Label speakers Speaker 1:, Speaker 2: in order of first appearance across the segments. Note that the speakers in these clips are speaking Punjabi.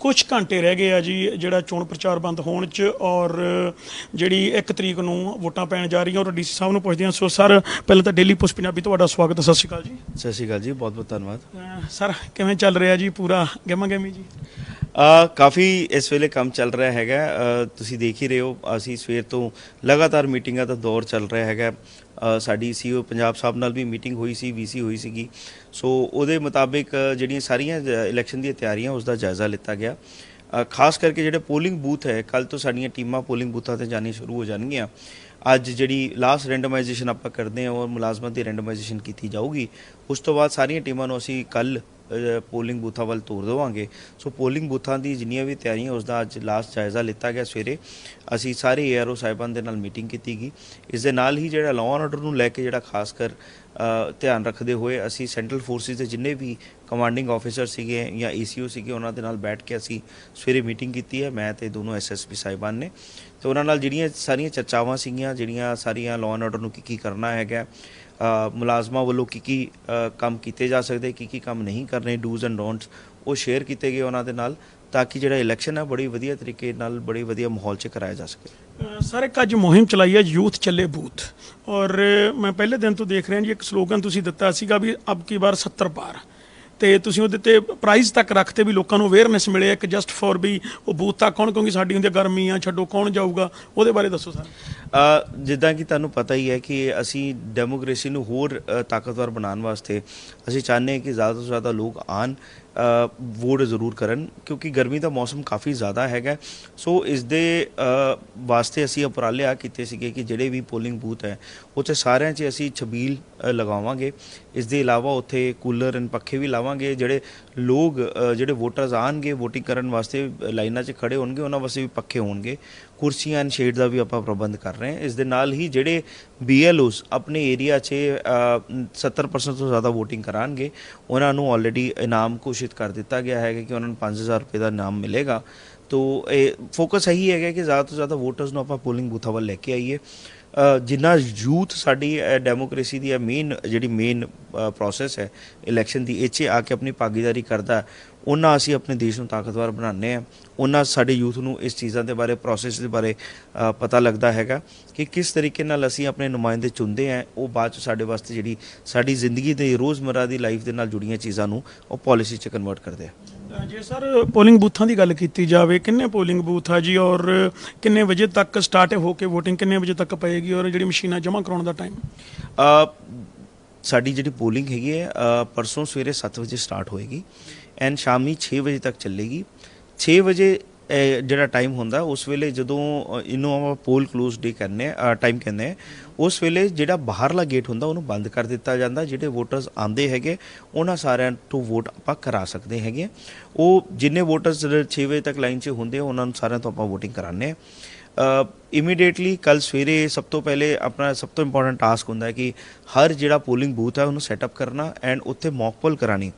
Speaker 1: ਕੁਝ ਘੰਟੇ ਰਹਿ ਗਏ ਆ ਜੀ ਜਿਹੜਾ ਚੋਣ ਪ੍ਰਚਾਰ ਬੰਦ ਹੋਣ ਚ ਔਰ ਜਿਹੜੀ 1 ਤਰੀਕ ਨੂੰ ਵੋਟਾਂ ਪੈਣ ਜਾ ਰਹੀਆਂ ਔਰ ਡੀਸੀ ਸਾਹਿਬ ਨੂੰ ਪੁੱਛਦੇ ਹਾਂ। ਸੋ ਸਰ ਪਹਿਲਾਂ ਤਾਂ ਡੇਲੀ ਪੋਸਟ ਪੰਜਾਬੀ ਤੁਹਾਡਾ ਸਵਾਗਤ ਹੈ। ਸਤਿ ਸ਼੍ਰੀ ਅਕਾਲ ਜੀ।
Speaker 2: ਸਤਿ ਸ਼੍ਰੀ ਅਕਾਲ ਜੀ ਬਹੁਤ ਬਹੁਤ ਧੰਨਵਾਦ
Speaker 1: ਸਰ ਕਿਵੇਂ ਚੱਲ ਰਿਹਾ ਜੀ ਪੂਰਾ ਗੇਮਾ ਗੇਮੀ ਜੀ?
Speaker 2: ਕਾਫੀ ਇਸ ਵੇਲੇ ਕੰਮ ਚੱਲ ਰਿਹਾ ਹੈਗਾ। ਤੁਸੀਂ ਦੇਖ ਹੀ ਰਹੇ ਹੋ ਅਸੀਂ ਸਵੇਰ ਤੋਂ ਲਗਾਤਾਰ ਮੀਟਿੰਗਾਂ ਦਾ ਦੌਰ ਚੱਲ ਰਿਹਾ ਹੈਗਾ। ਅ, ਸਾਡੀ ਸੀਓ ਪੰਜਾਬ ਸਾਹਿਬ ਨਾਲ ਵੀ ਮੀਟਿੰਗ ਹੋਈ ਸੀ ਵੀਸੀ ਹੋਈ ਸੀਗੀ। ਸੋ ਉਹਦੇ ਮੁਤਾਬਿਕ ਜਿਹੜੀਆਂ ਸਾਰੀਆਂ ਇਲੈਕਸ਼ਨ ਦੀਆਂ ਤਿਆਰੀਆਂ ਉਸ ਦਾ ਜਾਇਜ਼ਾ ਲਿੱਤਾ ਗਿਆ। ਖਾਸ ਕਰਕੇ ਜਿਹੜੇ ਪੋਲਿੰਗ ਬੂਥ ਹੈ ਕੱਲ ਤੋਂ ਸਾਡੀਆਂ ਟੀਮਾਂ ਪੋਲਿੰਗ ਬੂਥਾਂ ਤੇ ਜਾਣੀ ਸ਼ੁਰੂ ਹੋ ਜਾਣਗੀਆਂ। ਅੱਜ ਜਿਹੜੀ ਲਾਸਟ ਰੈਂਡਮਾਈਜੇਸ਼ਨ ਆਪਾਂ ਕਰਦੇ ਹਾਂ ਉਹ ਮੁਲਾਜ਼ਮਾਂ ਦੀ ਰੈਂਡਮਾਈਜੇਸ਼ਨ ਕੀਤੀ ਜਾਊਗੀ। ਉਸ ਤੋਂ ਬਾਅਦ ਸਾਰੀਆਂ ਟੀਮਾਂ ਨੂੰ ਅਸੀਂ ਕੱਲ ਪੋਲਿੰਗ ਬੂਥਾਂ ਵੱਲ ਤੋਰ ਦੇਵਾਂਗੇ। ਸੋ ਪੋਲਿੰਗ ਬੂਥਾਂ ਦੀ ਜਿੰਨੀਆਂ ਵੀ ਤਿਆਰੀਆਂ ਉਸ ਦਾ ਅੱਜ ਲਾਸਟ ਜਾਇਜ਼ਾ ਲਿੱਤਾ ਗਿਆ ਸਵੇਰੇ। ਅਸੀਂ ਸਾਰੇ ਏਆਰਓ ਸਾਹਿਬਾਨ ਦੇ ਨਾਲ ਮੀਟਿੰਗ ਕੀਤੀ ਗਈ। ਇਸ ਦੇ ਨਾਲ ਹੀ ਜਿਹੜਾ ਲਾਅ ਐਂਡ ਆਰਡਰ ਨੂੰ ਲੈ ਕੇ ਜਿਹੜਾ ਖਾਸ ਕਰ ਧਿਆਨ ਰੱਖਦੇ ਹੋਏ ਅਸੀਂ ਸੈਂਟਰਲ ਫੋਰਸਿਸ ਦੇ ਜਿੰਨੇ ਵੀ ਕਮਾਂਡਿੰਗ ਆਫੀਸਰ ਸੀਗੇ ਜਾਂ ਈਸੀਓ ਸੀਗੇ, ਉਹਨਾਂ ਦੇ ਨਾਲ ਬੈਠ ਕੇ ਅਸੀਂ ਸਵੇਰੇ ਮੀਟਿੰਗ ਕੀਤੀ ਹੈ। ਮੈਂ ਤੇ ਦੋਨੋਂ ਐਸਐਸਪੀ ਸਾਹਿਬਾਨ ਨੇ। ਤੇ ਉਹਨਾਂ ਨਾਲ ਜਿਹੜੀਆਂ ਸਾਰੀਆਂ ਚਰਚਾਵਾਂ ਸੀਗੀਆਂ, ਜਿਹੜੀਆਂ ਸਾਰੀਆਂ ਲਾਅ ਐਂਡ ਆਰਡਰ ਨੂੰ ਕੀ ਕੀ ਕਰਨਾ ਹੈਗਾ ਮੁਲਾਜ਼ਮਾਂ ਵੱਲੋਂ ਕੀ ਕੀ ਕੰਮ ਕੀਤੇ ਜਾ ਸਕਦੇ, ਕੀ ਕੀ ਕੰਮ ਨਹੀਂ ਕਰਨੇ ਡੂਜ਼ ਐਂਡ ਡੋਨਟਸ ਉਹ ਸ਼ੇਅਰ ਕੀਤੇ ਗਏ ਉਹਨਾਂ ਦੇ ਨਾਲ ਤਾਂ ਕਿ ਜਿਹੜਾ ਇਲੈਕਸ਼ਨ ਹੈ ਬੜੀ ਵਧੀਆ ਤਰੀਕੇ ਨਾਲ ਬੜੀ ਵਧੀਆ ਮਾਹੌਲ 'ਚ ਕਰਾਇਆ ਜਾ ਸਕੇ।
Speaker 1: ਸਰ, ਇੱਕ ਅੱਜ ਮੁਹਿੰਮ ਚਲਾਈ ਹੈ ਯੂਥ ਚੱਲੇ ਬੂਥ। ਔਰ ਮੈਂ ਪਹਿਲੇ ਦਿਨ ਤੋਂ ਦੇਖ ਰਿਹਾ ਜੀ, ਇੱਕ ਸਲੋਗਨ ਤੁਸੀਂ ਦਿੱਤਾ ਸੀਗਾ ਵੀ ਅਬ ਕੀ ਵਾਰ 70 ਪਾਰ। ਤੇ ਤੁਸੀਂ ਉਹਦੇ ਤੇ ਪ੍ਰਾਈਜ਼ ਤੱਕ ਰੱਖਤੇ ਵੀ ਲੋਕਾਂ ਨੂੰ ਅਵੇਅਰਨੈਸ ਮਿਲੇ ਇੱਕ ਜਸਟ ਫॉर ਵੀ ਉਹ ਬੂਥ ਤੱਕ ਕੌਣ ਕਿਉਂਕਿ ਸਾਡੀ ਹੁੰਦੀ ਗਰਮੀ ਆ ਛੱਡੋ ਕੌਣ ਜਾਊਗਾ? ਉਹਦੇ ਬਾਰੇ ਦੱਸੋ ਸਰ।
Speaker 2: ਜਿੱਦਾਂ ਕਿ ਤੁਹਾਨੂੰ ਪਤਾ ਹੀ ਹੈ ਕਿ ਅਸੀਂ ਡੈਮੋਕ੍ਰੇਸੀ ਨੂੰ ਹੋਰ ਤਾਕਤਵਰ ਬਣਾਉਣ ਵਾਸਤੇ ਅਸੀਂ ਚਾਹੁੰਦੇ ਹਾਂ ਕਿ ਜ਼ਿਆਦਾ ਤੋਂ ਜ਼ਿਆਦਾ ਲੋਕ ਆਣ ਵੋਟ ਜ਼ਰੂਰ ਕਰਨ ਕਿਉਂਕਿ ਗਰਮੀ ਦਾ ਮੌਸਮ ਕਾਫੀ ਜ਼ਿਆਦਾ ਹੈਗਾ ਸੋ ਇਸ ਦੇ ਵਾਸਤੇ ਅਸੀਂ ਉਪਰਾਲੇ ਆ ਕੀਤੇ ਸੀਗੇ ਕਿ ਜਿਹੜੇ ਵੀ ਪੋਲਿੰਗ ਬੂਥ ਹੈ ਉੱਥੇ ਸਾਰਿਆਂ 'ਚ ਅਸੀਂ ਛਬੀਲ ਲਗਾਵਾਂਗੇ ਇਸ ਦੇ ਇਲਾਵਾ ਉੱਥੇ ਕੂਲਰ ਐਂਡ ਪੱਖੇ ਵੀ ਲਾਵਾਂਗੇ ਜਿਹੜੇ ਲੋਕ ਜਿਹੜੇ ਵੋਟਰਸ ਆਣਗੇ VOTING ਕਰਨ ਵਾਸਤੇ ਲਾਈਨਾਂ 'ਚ ਖੜੇ ਹੋਣਗੇ ਉਹਨਾਂ ਵਾਸਤੇ ਵੀ ਪੱਖੇ ਹੋਣਗੇ ਕੁਰਸੀਆਂ ਐਂਡ ਸ਼ੇਡ ਦਾ ਵੀ ਆਪਾਂ ਪ੍ਰਬੰਧ ਕਰ ਰਹੇ ਹਾਂ। ਇਸ ਦੇ ਨਾਲ ਹੀ ਜਿਹੜੇ BLOs ਆਪਣੇ ਏਰੀਆ 'ਚ ਅ, 70% ਤੋਂ ਜ਼ਿਆਦਾ VOTING ਕਰਾਣਗੇ ਉਹਨਾਂ ਨੂੰ ਆਲਰੇਡੀ ਇਨਾਮ ਘੋਸ਼ਿਤ ਕਰ ਦਿੱਤਾ ਗਿਆ ਹੈ ਕਿ ਉਹਨਾਂ ਨੂੰ 5000 ਰੁਪਏ ਦਾ ਇਨਾਮ ਮਿਲੇਗਾ। ਤੋ ਇਹ ਫੋਕਸ ਇਹੀ ਹੈਗਾ ਕਿ ਜ਼ਿਆਦਾ ਤੋਂ ਜ਼ਿਆਦਾ ਵੋਟਰਸ ਨੂੰ ਆਪਾਂ ਪੋਲਿੰਗ ਬੂਥਾਂ ਵੱਲ ਲੈ ਕੇ ਆਈਏ। ਜਿੰਨਾ ਯੂਥ ਸਾਡੀ ਡੈਮੋਕ੍ਰੇਸੀ ਦੀ ਮੇਨ ਜਿਹੜੀ ਮੇਨ ਪ੍ਰੋਸੈਸ ਹੈ ਇਲੈਕਸ਼ਨ ਦੀ, ਇਹ 'ਚ ਆ ਕੇ ਆਪਣੀ ਭਾਗੀਦਾਰੀ ਕਰਦਾ ਉਹਨਾਂ ਅਸੀਂ ਆਪਣੇ ਦੇਸ਼ ਨੂੰ ਤਾਕਤਵਰ ਬਣਾਉਂਦੇ ਆ ਉਹਨਾਂ ਸਾਡੇ ਯੂਥ ਨੂੰ ਇਸ ਚੀਜ਼ਾਂ ਦੇ ਬਾਰੇ ਪ੍ਰੋਸੈਸ ਦੇ ਬਾਰੇ ਪਤਾ ਲੱਗਦਾ ਹੈਗਾ ਕਿ ਕਿਸ ਤਰੀਕੇ ਨਾਲ ਅਸੀਂ ਆਪਣੇ ਨੁਮਾਇੰਦੇ ਚੁਣਦੇ ਆ ਉਹ ਬਾਅਦ ਚ ਸਾਡੇ ਵਾਸਤੇ ਜਿਹੜੀ ਸਾਡੀ ਜ਼ਿੰਦਗੀ ਦੇ ਰੋਜ਼ਮਰਾ ਦੀ ਲਾਈਫ ਦੇ ਨਾਲ ਜੁੜੀਆਂ ਚੀਜ਼ਾਂ ਨੂੰ ਉਹ ਪਾਲਿਸੀ ਚ ਕਨਵਰਟ ਕਰਦੇ ਆ।
Speaker 1: ਜੇ ਸਰ ਪੋਲਿੰਗ ਬੂਥਾਂ ਦੀ ਗੱਲ ਕੀਤੀ ਜਾਵੇ, ਕਿੰਨੇ ਪੋਲਿੰਗ ਬੂਥ ਆ ਜੀ ਔਰ ਕਿੰਨੇ ਵਜੇ ਤੱਕ ਸਟਾਰਟ ਹੋ ਕੇ VOTING, ਕਿੰਨੇ ਵਜੇ ਤੱਕ ਪਏਗੀ ਔਰ ਜਿਹੜੀ ਮਸ਼ੀਨਾਂ ਜਮ੍ਹਾਂ ਕਰਾਉਣ ਦਾ ਟਾਈਮ
Speaker 2: ਸਾਡੀ ਜਿਹੜੀ ਪੋਲਿੰਗ ਹੈਗੀ ਹੈ ਪਰਸੋਂ ਸਵੇਰੇ 7 ਵਜੇ ਸਟਾਰਟ ਹੋਏਗੀ ਐਂਡ ਸ਼ਾਮੀ 6 ਵਜੇ ਤੱਕ ਚੱਲੇਗੀ। 6 ਵਜੇ ਜਿਹੜਾ ਟਾਈਮ ਹੁੰਦਾ ਉਸ ਵੇਲੇ ਜਦੋਂ ਇਹਨੂੰ ਆਪਾਂ ਪੋਲ ਕਲੋਜ਼ ਡੇ ਕਰਨੇ ਟਾਈਮ ਕਹਿੰਦੇ ਆ ਉਸ ਵੇਲੇ ਜਿਹੜਾ ਬਾਹਰਲਾ ਗੇਟ ਹੁੰਦਾ ਉਹਨੂੰ ਬੰਦ ਕਰ ਦਿੱਤਾ ਜਾਂਦਾ ਜਿਹੜੇ ਵੋਟਰਸ ਆਂਦੇ ਹੈਗੇ ਉਹਨਾਂ ਸਾਰਿਆਂ ਤੋਂ ਵੋਟ ਆਪਾਂ ਕਰਾ ਸਕਦੇ ਹੈਗੇ ਉਹ ਜਿੰਨੇ ਵੋਟਰਸ 6 ਵਜੇ ਤੱਕ ਲਾਈਨ 'ਚ ਹੁੰਦੇ ਆ, ਉਹਨਾਂ ਨੂੰ ਸਾਰਿਆਂ ਤੋਂ ਆਪਾਂ ਵੋਟਿੰਗ ਕਰਾਉਂਦੇ ਆ। ਇਮੀਡੀਏਟਲੀ ਕੱਲ ਸਵੇਰੇ ਸਭ ਤੋਂ ਪਹਿਲੇ ਆਪਣਾ ਸਭ ਤੋਂ ਇੰਪੋਰਟੈਂਟ ਟਾਸਕ ਹੁੰਦਾ ਹੈ ਕਿ ਹਰ ਜਿਹੜਾ ਪੋਲਿੰਗ ਬੂਥ ਹੈ ਉਹਨੂੰ ਸੈਟਅਪ ਕਰਨਾ ਐਂਡ ਉੱਥੇ ਮੌਕ ਪੋਲ ਕਰਾਣੀ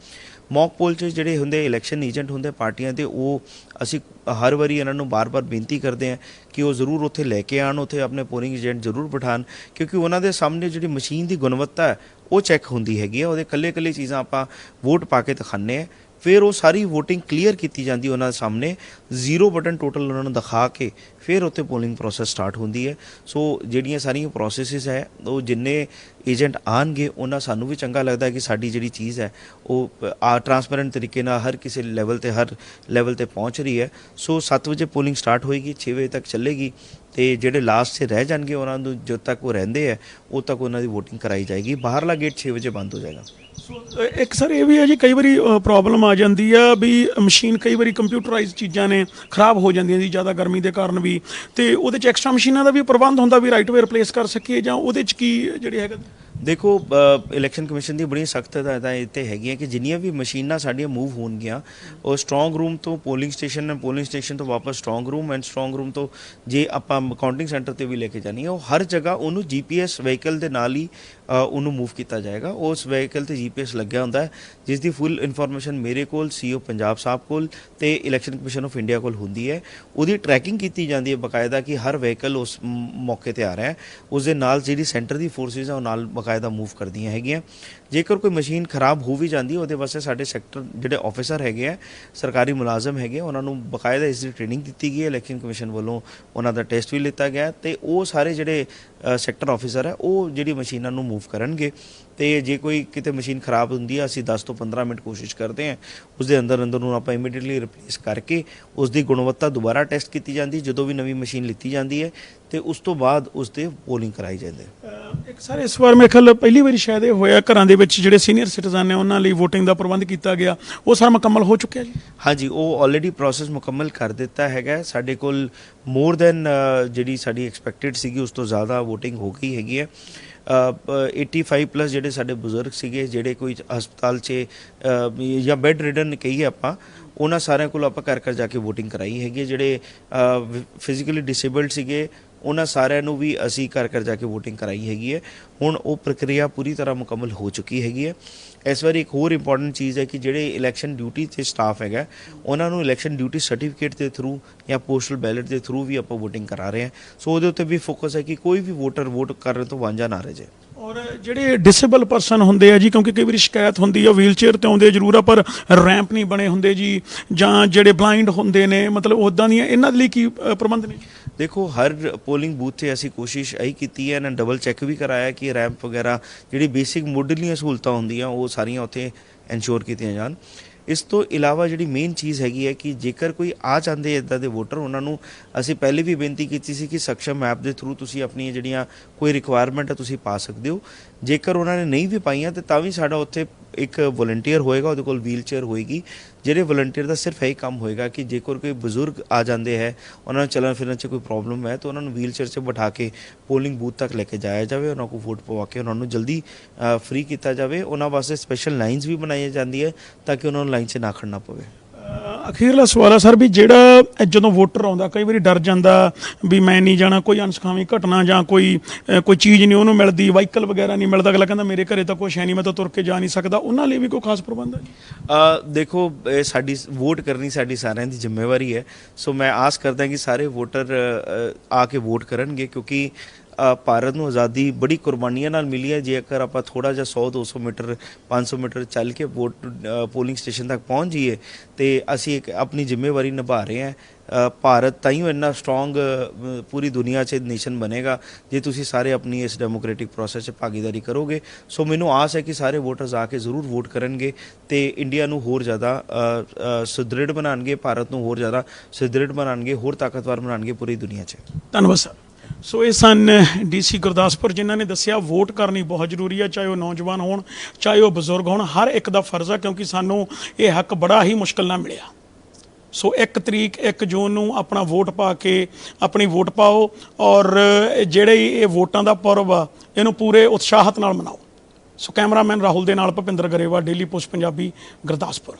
Speaker 2: ਮੌਕ ਪੋਲ 'ਚ ਜਿਹੜੇ ਹੁੰਦੇ ਇਲੈਕਸ਼ਨ ਏਜੰਟ ਹੁੰਦੇ ਪਾਰਟੀਆਂ ਦੇ, ਉਹ ਅਸੀਂ ਹਰ ਵਾਰੀ ਇਹਨਾਂ ਨੂੰ ਬਾਰ-ਬਾਰ ਬੇਨਤੀ ਕਰਦੇ ਹਾਂ ਕਿ ਉਹ ਜ਼ਰੂਰ ਉੱਥੇ ਲੈ ਕੇ ਆਣ ਉੱਥੇ ਆਪਣੇ ਪੋਲਿੰਗ ਏਜੰਟ ਜ਼ਰੂਰ ਬਿਠਾਣ ਕਿਉਂਕਿ ਉਹਨਾਂ ਦੇ ਸਾਹਮਣੇ ਜਿਹੜੀ ਮਸ਼ੀਨ ਦੀ ਗੁਣਵੱਤਾ ਉਹ ਚੈੱਕ ਹੁੰਦੀ ਹੈਗੀ ਹੈ। ਉਹਦੇ ਕੱਲੇ-ਕੱਲੇ ਚੀਜ਼ਾਂ ਆਪਾਂ ਵੋਟ ਪਾ ਕੇ ਦਿਖਾਉਂਦੇ ਹਾਂ। ਫਿਰ ਉਹ ਸਾਰੀ VOTING ਕਲੀਅਰ ਕੀਤੀ ਜਾਂਦੀ ਉਹਨਾਂ ਦੇ ਸਾਹਮਣੇ। ਜ਼ੀਰੋ ਬਟਨ ਟੋਟਲ ਉਹਨਾਂ ਨੂੰ ਦਿਖਾ ਕੇ ਫਿਰ ਉੱਥੇ ਪੋਲਿੰਗ ਪ੍ਰੋਸੈਸ ਸਟਾਰਟ ਹੁੰਦੀ ਹੈ। ਸੋ ਜਿਹੜੀਆਂ ਸਾਰੀਆਂ ਪ੍ਰੋਸੈਸਸ ਹੈ, ਉਹ ਜਿੰਨੇ ਏਜੰਟ ਆਣਗੇ, ਉਹਨਾਂ ਸਾਨੂੰ ਵੀ ਚੰਗਾ ਲੱਗਦਾ ਹੈ ਕਿ ਸਾਡੀ ਜਿਹੜੀ ਚੀਜ਼ ਹੈ, ਉਹ ਆ ਟਰਾਂਸਪੇਰੈਂਟ ਤਰੀਕੇ ਨਾਲ ਹਰ ਕਿਸੇ ਲੈਵਲ ਤੇ, ਹਰ ਲੈਵਲ ਤੇ ਪਹੁੰਚ ਰਹੀ ਹੈ। ਸੋ 7 ਵਜੇ ਪੋਲਿੰਗ ਸਟਾਰਟ ਹੋਏਗੀ 6 ਵਜੇ ਤੱਕ ਚੱਲੇਗੀ। ਤੇ ਜਿਹੜੇ ਲਾਸਟ 'ਚ ਰਹਿ ਜਾਣਗੇ ਉਹਨਾਂ ਨੂੰ ਜਦੋਂ ਤੱਕ ਉਹ ਰਹਿੰਦੇ ਹੈ ਉਦ ਤੱਕ ਉਹਨਾਂ ਦੀ ਵੋਟਿੰਗ ਕਰਾਈ ਜਾਏਗੀ। ਬਾਹਰਲਾ ਗੇਟ 6 ਵਜੇ ਬੰਦ ਹੋ ਜਾਏਗਾ।
Speaker 1: ਸੋ ਅਹ ਇੱਕ ਸਰ ਇਹ ਵੀ ਹੈ ਜੀ, ਕਈ ਵਾਰੀ ਪ੍ਰੋਬਲਮ ਆ ਜਾਂਦੀ ਆ ਵੀ ਮਸ਼ੀਨ ਕਈ ਵਾਰੀ ਕੰਪਿਊਟਰਾਈਜ਼ ਚੀਜ਼ਾਂ ਨੇ, ਖਰਾਬ ਹੋ ਜਾਂਦੀਆਂ ਜੀ, ਜ਼ਿਆਦਾ ਗਰਮੀ ਦੇ ਕਾਰਨ ਵੀ। ਤੇ ਉਹਦੇ ਚ ਐਕਸਟਰਾ ਮਸ਼ੀਨਾਂ ਦਾ ਵੀ ਪ੍ਰਬੰਧ ਹੁੰਦਾ ਵੀ ਰਾਈਟ ਵੇ ਰਿਪਲੇਸ ਕਰ ਸਕੀਏ ਜਾਂ ਉਹਦੇ ਚ ਕੀ ਜਿਹੜੇ ਹੈਗਾ?
Speaker 2: ਦੇਖੋ ਇਲੈਕਸ਼ਨ ਕਮਿਸ਼ਨ ਦੀ ਬੜੀ ਸਖਤ ਹਦਾਇਤਾਂ ਇੱਥੇ ਹੈਗੀਆਂ ਕਿ ਜਿੰਨੀਆਂ ਵੀ ਮਸ਼ੀਨਾਂ ਸਾਡੀਆਂ ਮੂਵ ਹੋਣਗੀਆਂ, ਉਹ ਸਟਰੋਂਗ ਰੂਮ ਤੋਂ polling station and polling station ਤੋਂ ਵਾਪਸ strong room and strong room ਤੋਂ ਜੇ ਆਪਾਂ ਕਾਊਂਟਿੰਗ ਸੈਂਟਰ ਤੇ ਵੀ ਲੈ ਕੇ ਜਾਣੀ ਹੈ, ਉਹ ਹਰ ਜਗ੍ਹਾ ਉਹਨੂੰ ਜੀਪੀਐਸ ਵਹੀਕਲ ਦੇ ਨਾਲ ਹੀ ਉਹਨੂੰ ਮੂਵ ਕੀਤਾ ਜਾਏਗਾ। ਉਸ ਵਹੀਕਲ ਤੇ ਜੀਪੀਐਸ ਲੱਗਿਆ ਹੁੰਦਾ ਹੈ, ਜਿਸ ਦੀ ਫੁੱਲ ਇਨਫੋਰਮੇਸ਼ਨ ਮੇਰੇ ਕੋਲ ਸੀਓ ਪੰਜਾਬ ਸਾਹਿਬ ਕੋਲ ਤੇ ਇਲੈਕਸ਼ਨ ਕਮਿਸ਼ਨ ਆਫ ਇੰਡੀਆ ਕੋਲ ਹੁੰਦੀ ਹੈ। ਉਹਦੀ ਟਰੈਕਿੰਗ ਕੀਤੀ ਜਾਂਦੀ ਹੈ ਬਕਾਇਦਾ ਕਿ ਹਰ ਵਹੀਕਲ ਉਸ ਮੌਕੇ ਤੇ ਆ ਰਿਹਾ ਹੈ। ਉਸ ਦੇ ਨਾਲ ਜਿਹੜੀ ਸੈਂਟਰ ਦੀ ਫੋਰਸਿਸ ਹੈ ਉਹ ਨਾਲ ਬਕਾਇਦਾ ਮੂਵ ਕਰਦੀਆਂ ਹੈਗੀਆਂ। ਜੇਕਰ ਕੋਈ ਮਸ਼ੀਨ ਖਰਾਬ ਹੋ ਵੀ ਜਾਂਦੀ, ਉਹਦੇ ਵਾਸਤੇ ਸਾਡੇ ਸੈਕਟਰ ਜਿਹੜੇ ਆਫੀਸਰ ਹੈਗੇ ਆ, ਸਰਕਾਰੀ ਮੁਲਾਜ਼ਮ ਹੈਗੇ ਉਹਨਾਂ ਨੂੰ ਬਕਾਇਦਾ ਇਸ ਦੀ ਟ੍ਰੇਨਿੰਗ ਦਿੱਤੀ ਗਈ ਹੈ। ਇਲੈਕਸ਼ਨ ਕਮਿਸ਼ਨ ਵੱਲੋਂ ਉਹਨਾਂ ਦਾ ਟੈਸਟ ਵੀ ਲਿੱਤਾ ਗਿਆ ਹੈ ਤੇ ਉਹ ਸਾਰੇ ਜਿਹੜੇ ਸੈਕਟਰ ਆਫੀਸਰ ਹੈ, ਉਹ ਜਿਹੜੀ ਮਸ਼ੀਨਾਂ ਨੂੰ ਮੂਵ ਕਰਨਗੇ। ਤੇ ਜੇ ਕੋਈ ਕਿਤੇ ਮਸ਼ੀਨ ਖਰਾਬ ਹੁੰਦੀ ਹੈ, ਅਸੀਂ 10 ਤੋਂ 15 ਮਿੰਟ ਕੋਸ਼ਿਸ਼ ਕਰਦੇ ਹਾਂ ਉਸ ਦੇ ਅੰਦਰ ਅੰਦਰ ਨੂੰ ਆਪਾਂ ਇਮੀਡੀਏਟਲੀ ਰਿਪਲੇਸ ਕਰਕੇ ਉਸ ਦੀ ਗੁਣਵੱਤਾ ਦੁਬਾਰਾ ਟੈਸਟ ਕੀਤੀ ਜਾਂਦੀ, ਜਦੋਂ ਵੀ ਨਵੀਂ ਮਸ਼ੀਨ ਲਿੱਤੀ ਜਾਂਦੀ ਹੈ ਤੇ ਉਸ ਤੋਂ ਬਾਅਦ ਉਸ ਤੇ ਪੋਲਿੰਗ ਕਰਾਈ ਜਾਂਦੀ
Speaker 1: ਇੱਕ ਸਰ ਇਸ ਵਾਰ ਮੇਰੇ ਖਿਆਲ ਪਹਿਲੀ ਵਾਰੀ ਸ਼ਾਇਦ ਇਹ ਹੋਇਆ ਘਰਾਂ ਦੇ ਵਿੱਚ ਜਿਹੜੇ ਸੀਨੀਅਰ ਸਿਟੀਜ਼ਨ ਨੇ ਉਹਨਾਂ ਲਈ VOTING ਦਾ ਪ੍ਰਬੰਧ ਕੀਤਾ ਗਿਆ। ਉਹ ਸਾਰਾ ਮੁਕੰਮਲ ਹੋ ਚੁੱਕਿਆ ਜੀ?
Speaker 2: ਹਾਂਜੀ ਉਹ ਆਲਰੇਡੀ ਪ੍ਰੋਸੈਸ ਮੁਕੰਮਲ ਕਰ ਦਿੱਤਾ ਹੈਗਾ। ਸਾਡੇ ਕੋਲ ਮੋਰ ਦੈਨ ਜਿਹੜੀ ਸਾਡੀ ਐਕਸਪੈਕਟਡ ਸੀਗੀ ਉਸ ਤੋਂ ਜ਼ਿਆਦਾ VOTING ਹੋ ਗਈ ਹੈਗੀ ਹੈ। ਅ, ਪ- 85 ਪਲੱਸ ਜਿਹੜੇ ਸਾਡੇ ਬਜ਼ੁਰਗ ਸੀਗੇ ਜਿਹੜੇ ਕੋਈ ਹਸਪਤਾਲ 'ਚ ਜਾਂ ਬੈੱਡ ਰਿਡਨ ਕਹੀਏ ਆਪਾਂ ਉਹਨਾਂ ਸਾਰਿਆਂ ਕੋਲ ਆਪਾਂ ਘਰ ਘਰ ਜਾ ਕੇ VOTING ਕਰਾਈ ਹੈਗੀ ਜਿਹੜੇ ਫਿਜ਼ੀਕਲੀ ਡਿਸੇਬਲਡ ਸੀਗੇ ਉਹਨਾਂ ਸਾਰਿਆਂ ਨੂੰ ਵੀ ਅਸੀਂ ਘਰ ਘਰ ਜਾ ਕੇ VOTING ਕਰਾਈ ਹੈਗੀ ਹੈ। ਹੁਣ ਉਹ ਪ੍ਰਕਿਰਿਆ ਪੂਰੀ ਤਰ੍ਹਾਂ ਮੁਕੰਮਲ ਹੋ ਚੁੱਕੀ ਹੈਗੀ ਹੈ। ਇਸ ਵਾਰੀ ਇੱਕ ਹੋਰ ਇੰਪੋਰਟੈਂਟ ਚੀਜ਼ ਹੈ ਕਿ ਜਿਹੜੇ ਇਲੈਕਸ਼ਨ ਡਿਊਟੀ ਤੇ ਸਟਾਫ ਹੈਗਾ, ਉਹਨਾਂ ਨੂੰ ਇਲੈਕਸ਼ਨ ਡਿਊਟੀ ਸਰਟੀਫਿਕੇਟ ਦੇ ਥਰੂ ਜਾਂ ਪੋਸਟਲ ਬੈਲਟ ਦੇ ਥਰੂ ਵੀ ਆਪਾਂ VOTING ਕਰਾ ਰਹੇ ਹਾਂ। ਸੋ ਉਹਦੇ ਉੱਤੇ ਵੀ ਫੋਕਸ ਹੈ ਕਿ ਕੋਈ ਵੀ ਵੋਟਰ ਵੋਟ ਕਰਨ ਤੋਂ ਵਾਂਝਾ ਨਾ ਰਹੇ ਜੇ
Speaker 1: ਔਰ ਜਿਹੜੇ ਡਿਸੇਬਲ ਪਰਸਨ ਹੁੰਦੇ ਆ ਜੀ, ਕਿਉਂਕਿ ਕਈ ਵਾਰੀ ਸ਼ਿਕਾਇਤ ਹੁੰਦੀ ਆ ਵੀਲਚੇਅਰ ਤੇ ਆਉਂਦੇ ਜ਼ਰੂਰ ਆ, ਪਰ ਰੈਂਪ ਨਹੀਂ ਬਣੇ ਹੁੰਦੇ ਜੀ, ਜਾਂ ਜਿਹੜੇ ਬਲਾਈਂਡ ਹੁੰਦੇ ਨੇ, ਮਤਲਬ ਉਦਾਂ ਦੀਆਂ, ਇਹਨਾਂ ਦੇ ਲਈ ਕੀ ਪ੍ਰਬੰਧ ਨੇ
Speaker 2: ਦੇਖੋ, ਹਰ ਪੋਲਿੰਗ ਬੂਥ ਤੇ ਅਸੀਂ ਕੋਸ਼ਿਸ਼ ਇਹੀ ਕੀਤੀ ਹੈ ਨਾ ਡਬਲ ਚੈੱਕ ਵੀ ਕਰਾਇਆ ਕਿ ਰੈਂਪ ਵਗੈਰਾ ਜਿਹੜੀ ਬੇਸਿਕ ਮੁੱਢਲੀਆਂ ਸਹੂਲਤਾਂ ਹੁੰਦੀਆਂ, ਉਹ ਸਾਰੀਆਂ ਉੱਥੇ ਇਨਸ਼ੋਰ ਕੀਤੀਆਂ ਜਾਣ। ਇਸ ਤੋਂ ਇਲਾਵਾ ਜਿਹੜੀ ਮੇਨ ਚੀਜ਼ ਹੈਗੀ ਹੈ ਕਿ ਜੇਕਰ ਕੋਈ ਆ ਜਾਂਦੇ ਇਦਾਂ ਦੇ ਵੋਟਰ ਉਹਨਾਂ ਨੂੰ ਅਸੀਂ ਪਹਿਲੇ ਵੀ ਬੇਨਤੀ ਕੀਤੀ ਸੀ ਕਿ ਸક્ષਮ ਐਪ ਦੇ ਥਰੂ ਤੁਸੀਂ ਆਪਣੀਆਂ ਜਿਹੜੀਆਂ ਕੋਈ ਰਿਕੁਆਇਰਮੈਂਟ ਹੈ, ਤੁਸੀਂ ਪਾ ਸਕਦੇ ਹੋ। ਜੇਕਰ ਉਹਨਾਂ ਨੇ ਨਹੀਂ ਵੀ ਪਾਈਆਂ, ਤੇ ਤਾਂ ਵੀ ਸਾਡਾ ਉੱਥੇ ਇੱਕ ਵੋਲੰਟੀਅਰ ਹੋਏਗਾ, ਉਹਦੇ ਕੋਲ ਵੀਲਚੇਅਰ ਹੋਏਗੀ। ਜਿਹੜੇ ਵਲੰਟੀਅਰ ਦਾ ਸਿਰਫ ਇਹੀ ਕੰਮ ਹੋਏਗਾ ਕਿ ਜੇਕਰ ਕੋਈ ਬਜ਼ੁਰਗ ਆ ਜਾਂਦੇ ਹੈ, ਉਹਨਾਂ ਨੂੰ ਚੱਲਣ ਫਿਰਨ 'ਚ ਕੋਈ ਪ੍ਰੋਬਲਮ ਹੈ, ਤਾਂ ਉਹਨਾਂ ਨੂੰ ਵੀਲਚੇਅਰ 'ਚ ਬਿਠਾ ਕੇ ਪੋਲਿੰਗ ਬੂਥ ਤੱਕ ਲੈ ਕੇ ਜਾਇਆ ਜਾਵੇ, ਉਹਨਾਂ ਕੋਲ ਵੋਟ ਪਵਾ ਕੇ ਉਹਨਾਂ ਨੂੰ ਜਲਦੀ ਫ੍ਰੀ ਕੀਤਾ ਜਾਵੇ। ਉਹਨਾਂ ਵਾਸਤੇ ਸਪੈਸ਼ਲ ਲਾਈਨਸ ਵੀ ਬਣਾਈਆਂ ਜਾਂਦੀ ਹੈ ਤਾਂ ਕਿ ਉਹਨਾਂ ਨੂੰ ਲਾਈਨ 'ਚ ਨਾ ਖੜਨਾ ਪਵੇ।
Speaker 1: ਅਖੀਰਲਾ ਸਵਾਲ ਹੈ ਸਰ ਵੀ ਜਿਹੜਾ ਜਦੋਂ ਵੋਟਰ ਆਉਂਦਾ, ਕਈ ਵਾਰੀ ਡਰ ਜਾਂਦਾ ਵੀ ਮੈਂ ਨਹੀਂ ਜਾਣਾ, ਕੋਈ ਅਨਸਖਾਵੀ ਘਟਨਾ ਜਾਂ ਕੋਈ ਕੋਈ ਚੀਜ਼ ਨਹੀਂ ਉਹਨੂੰ ਮਿਲਦੀ, ਵਾਹੀਕਲ ਵਗੈਰਾ ਨਹੀਂ ਮਿਲਦਾ, ਅਗਲਾ ਕਹਿੰਦਾ ਮੇਰੇ ਘਰੇ ਤਾਂ ਕੁਛ ਹੈ ਨਹੀਂ, ਮੈਂ ਤਾਂ ਤੁਰ ਕੇ ਜਾ ਨਹੀਂ ਸਕਦਾ। ਉਹਨਾਂ ਲਈ ਵੀ ਕੋਈ ਖਾਸ ਪ੍ਰਬੰਧ ਹੈ?
Speaker 2: ਦੇਖੋ, ਇਹ ਸਾਡੀ ਵੋਟ ਕਰਨੀ ਸਾਡੀ ਸਾਰਿਆਂ ਦੀ ਜ਼ਿੰਮੇਵਾਰੀ ਹੈ। ਸੋ ਮੈਂ ਆਸ ਕਰਦਾ ਕਿ ਸਾਰੇ ਵੋਟਰ ਆ ਕੇ ਵੋਟ ਕਰਨਗੇ ਕਿਉਂਕਿ ਭਾਰਤ ਨੂੰ ਆਜ਼ਾਦੀ ਬੜੀ ਕੁਰਬਾਨੀਆਂ ਨਾਲ ਮਿਲੀ ਹੈ। ਜੇਕਰ ਆਪਾਂ ਥੋੜਾ ਜਿਹਾ 100 200 ਮੀਟਰ 500 ਮੀਟਰ ਚੱਲ ਕੇ ਵੋਟ ਪੋਲਿੰਗ ਸਟੇਸ਼ਨ ਤੱਕ ਪਹੁੰਚ ਜਾਈਏ, ਤੇ ਅਸੀਂ ਇੱਕ ਆਪਣੀ ਜ਼ਿੰਮੇਵਾਰੀ ਨਿਭਾ ਰਹੇ ਹਾਂ। ਭਾਰਤ ਤਾਂ ਹੀ ਇੰਨਾ ਸਟਰੋਂਗ ਪੂਰੀ ਦੁਨੀਆ 'ਚ ਨੇਸ਼ਨ ਬਣੇਗਾ, ਜੇ ਤੁਸੀਂ ਸਾਰੇ ਆਪਣੀ ਇਸ ਡੈਮੋਕ੍ਰੈਟਿਕ ਪ੍ਰੋਸੈਸ 'ਚ ਭਾਗੀਦਾਰੀ ਕਰੋਗੇ। ਸੋ ਮੈਨੂੰ ਆਸ ਹੈ ਕਿ ਸਾਰੇ ਵੋਟਰਸ ਆ ਕੇ ਜ਼ਰੂਰ ਵੋਟ ਕਰਨਗੇ ਤੇ ਇੰਡੀਆ ਨੂੰ ਹੋਰ ਜ਼ਿਆਦਾ ਸੁਦ੍ਰਿੜ ਬਣਾਉਣਗੇ, ਭਾਰਤ ਨੂੰ ਹੋਰ ਜ਼ਿਆਦਾ ਸੁਦ੍ਰਿੜ ਬਣਾਉਣਗੇ, ਹੋਰ ਤਾਕਤਵਰ ਬਣਾਉਣਗੇ ਪੂਰੀ ਦੁਨੀਆ 'ਚ।
Speaker 1: ਧੰਨਵਾਦ, ਸਰ। ਸੋ ਇਹ ਸਨ ਡੀਸੀ ਗੁਰਦਾਸਪੁਰ ਜਿਨ੍ਹਾਂ ਨੇ ਦੱਸਿਆ ਵੋਟ ਕਰਨੀ ਬਹੁਤ ਜ਼ਰੂਰੀ ਹੈ ਚਾਹੇ ਉਹ ਨੌਜਵਾਨ ਹੋਣ, ਚਾਹੇ ਉਹ ਬਜ਼ੁਰਗ ਹੋਣ, ਹਰ ਇੱਕ ਦਾ ਫਰਜ਼ ਹੈ ਕਿਉਂਕਿ ਸਾਨੂੰ ਇਹ ਹੱਕ ਬੜਾ ਹੀ ਮੁਸ਼ਕਲ ਨਾਲ ਮਿਲਿਆ। ਸੋ 1 ਤਰੀਕ 1 ਜੂਨ ਨੂੰ ਆਪਣਾ ਵੋਟ ਪਾ ਕੇ ਆਪਣੀ ਵੋਟ ਪਾਓ ਔਰ ਜਿਹੜੇ ਇਹ ਵੋਟਾਂ ਦਾ ਪਰਵ ਆ, ਇਹਨੂੰ ਪੂਰੇ ਉਤਸ਼ਾਹਤ ਨਾਲ ਮਨਾਓ। ਸੋ ਕੈਮਰਾਮੈਨ ਰਾਹੁਲ ਦੇ ਨਾਲ ਭੁਪਿੰਦਰ ਗਰੇਵਾ ਡੇਲੀ ਪੋਸਟ ਪੰਜਾਬੀ, ਗੁਰਦਾਸਪੁਰ।